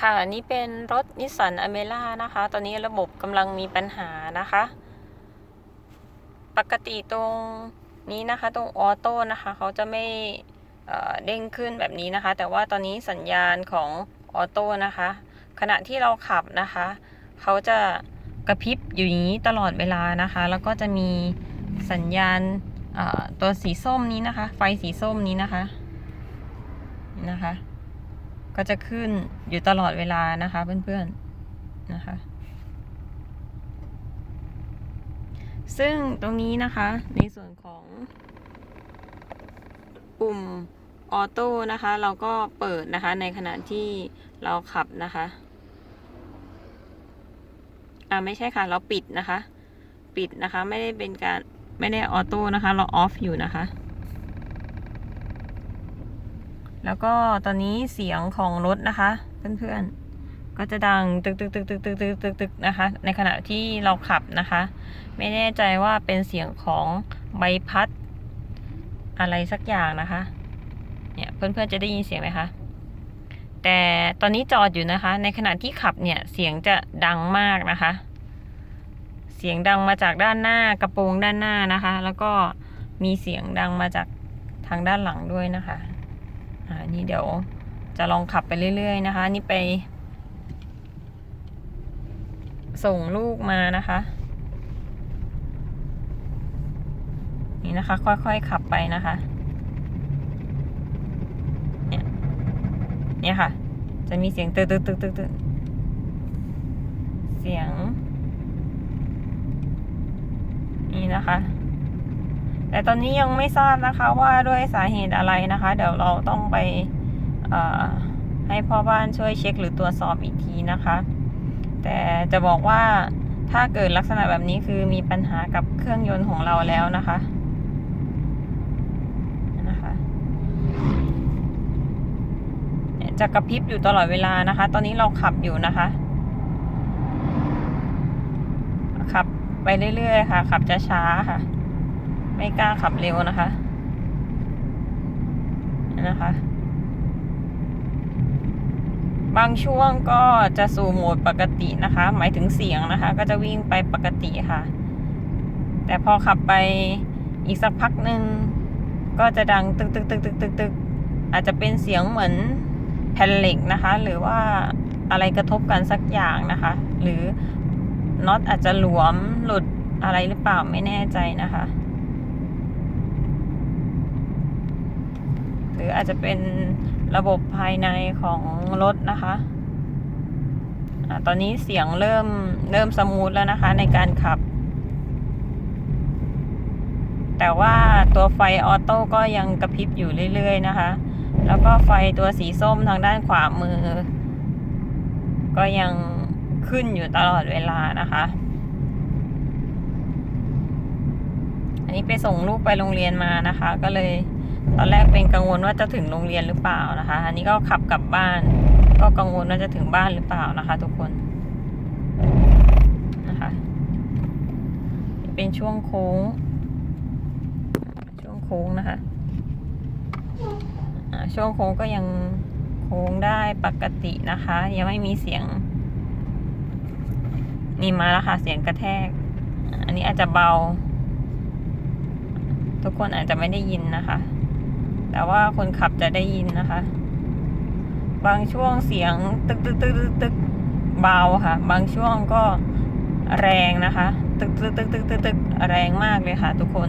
ค่ะนนี้เป็นรถนิสสันอเมร่านะคะ ตอนนี้ระบบกำลังมีปัญหานะคะ ปกติตรงนี้นะคะตรงออโต้นะคะเขาจะไม่เด้งขึ้นแบบนี้นะคะ แต่ว่าตอนนี้สัญญาณของออโต้นะคะ ขณะที่เราขับนะคะ เขาจะกระพริบอยู่อย่างนี้ตลอดเวลานะคะ แล้วก็จะมีสัญญาณตัวสีส้มนี้นะคะ ไฟสีส้มนี้นะคะนะคะ ก็จะขึ้นอยู่ตลอดเวลานะคะเพื่อนๆนะคะ ซึ่งตรงนี้นะคะในส่วนของ ปุ่มออโต้นะคะ เราก็เปิดนะคะในขณะที่เราขับนะคะ อ่าไม่ใช่ค่ะ เราปิดนะคะ ปิดนะคะ ไม่ได้เป็นการไม่ได้ออโต้นะคะ เราออฟอยู่นะคะ แล้วก็ตอนนี้เสียงของรถนะคะ เพื่อนๆ ก็จะดังตึกตึกตึกตึกตึกตึกตึกตึกนะคะ ในขณะที่เราขับนะคะ ไม่แน่ใจว่าเป็นเสียงของใบพัด อะไรสักอย่างนะคะ เนี่ยเพื่อนๆจะได้ยินเสียงไหมคะ แต่ตอนนี้จอดอยู่นะคะ ในขณะที่ขับเนี่ยเสียงจะดังมากนะคะ เสียงดังมาจากด้านหน้ากระโปรงด้านหน้านะคะ แล้วก็มีเสียงดังมาจากทางด้านหลังด้วยนะคะ อ่านี่เดี๋ยวจะลองขับไปเรื่อย ๆ นะคะ นี่ไป ส่งลูกมานะคะ นี่นะคะ ค่อยๆ ขับไปนะคะ เนี่ยเนี่ยค่ะ จะมีเสียงตึกตึกตึกตึกตึกเสียง นี่นะคะ แต่ตอนนี้ยังไม่ทราบนะคะว่าด้วยสาเหตุอะไรนะคะ เดี๋ยวเราต้องไปให้พ่อบ้านช่วยเช็คหรือตรวจสอบอีกทีนะคะ แต่จะบอกว่าถ้าเกิดลักษณะแบบนี้คือมีปัญหากับเครื่องยนต์ของเราแล้วนะคะนะคะจะกระพริบอยู่ตลอดเวลานะคะ ตอนนี้เราขับอยู่นะคะ ขับไปเรื่อยๆค่ะ ขับช้าๆค่ะ ไม่กล้าขับเร็วนะคะ นะคะ บางช่วงก็จะสู่โหมดปกตินะคะ หมายถึงเสียงนะคะ ก็จะวิ่งไปปกติค่ะ แต่พอขับไปอีกสักพักหนึ่งก็จะดังตึกตึกตึกตึกตึกตึกอาจจะเป็นเสียงเหมือนแผ่นเหล็กนะคะ หรือว่าอะไรกระทบกันสักอย่างนะคะ หรือน็อตอาจจะหลวมหลุดอะไรหรือเปล่าไม่แน่ใจนะคะ หรืออาจจะเป็นระบบภายในของรถนะคะอะตอนนี้เสียงเริ่มเริ่มสมูทแล้วนะคะในการขับ แต่ว่าตัวไฟออโต้ก็ยังกระพริบอยู่เรื่อยๆนะคะ แล้วก็ไฟตัวสีส้มทางด้านขวามือ ก็ยังขึ้นอยู่ตลอดเวลานะคะ อันนี้ไปส่งลูกไปโรงเรียนมานะคะ ก็เลย ตอนแรกเป็นกังวลว่าจะถึงโรงเรียนหรือเปล่านะคะ อันนี้ก็ขับกลับบ้าน ก็กังวลว่าจะถึงบ้านหรือเปล่านะคะ ทุกคนนะคะ เป็นช่วงโค้ง ช่วงโค้งนะคะช่วงโค้งก็ยังโค้งได้ปกตินะคะ ยังไม่มีเสียง นี่มาแล้วค่ะเสียงกระแทก อันนี้อาจจะเบา ทุกคนอาจจะไม่ได้ยินนะคะ แต่ว่าคนขับจะได้ยินนะคะ บางช่วงเสียงตึกตึกตึกตึกตึกเบาค่ะ บางช่วงก็แรงนะคะ ตึกตึกตึกตึกตึกตึกแรงมากเลยค่ะ ทุกคน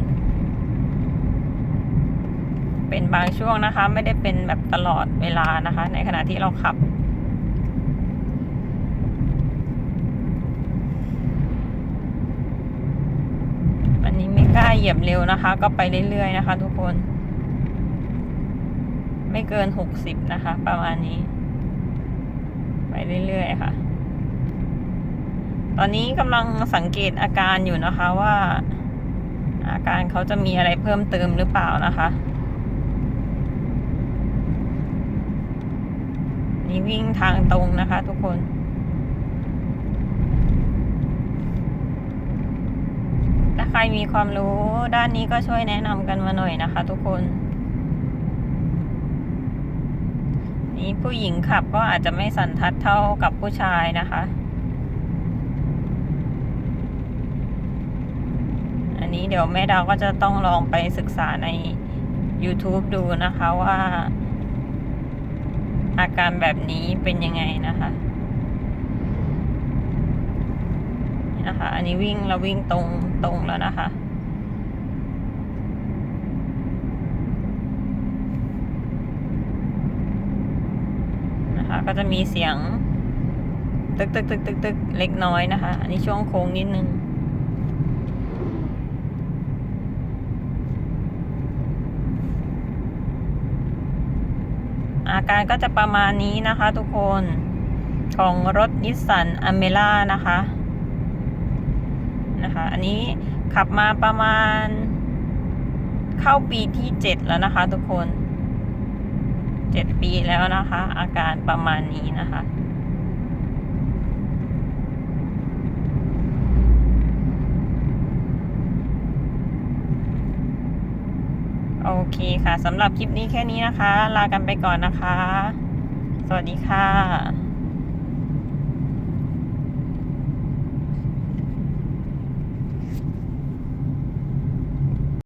เป็นบางช่วงนะคะ ไม่ได้เป็นแบบตลอดเวลานะคะ ในขณะที่เราขับอันนี้ไม่กล้าเหยียบเร็วนะคะ ก็ไปเรื่อยๆนะคะ ทุกคน ไม่เกินหกสิบนะคะ ประมาณนี้ ไปเรื่อยๆค่ะ ตอนนี้กำลังสังเกตอาการอยู่นะคะว่า อาการเขาจะมีอะไรเพิ่มเติมหรือเปล่านะคะ นี่วิ่งทางตรงนะคะทุกคนถ้าใครมีความรู้ด้านนี้ก็ช่วยแนะนำกันมาหน่อยนะคะทุกคน นี่ผู้หญิงขับก็อาจจะไม่สันทัดเท่ากับผู้ชายนะคะ อันนี้เดี๋ยวแม่ดาวก็จะต้องลองไปศึกษาใน YouTube ดูนะคะว่า อาการแบบนี้เป็นยังไงนะคะนี่นะคะ อันนี้วิ่งเราวิ่งตรงตรงแล้วนะคะ นะคะ ก็จะมีเสียง ตึกตึกตึกตึกตึกเล็กน้อยนะคะ อันนี้ช่วงโค้งนิดนึงอาการก็จะประมาณนี้นะคะทุกคนของรถนิสสันอเมล่านะคะนะคะ อันนี้ขับมาประมาณเข้าปีที่เจ็ดแล้วนะคะทุกคน เจ็ดปีแล้วนะคะ อาการประมาณนี้นะคะโอเคค่ะสำหรับคลิปนี้แค่นี้นะคะ ลากันไปก่อนนะคะ สวัสดีค่ะ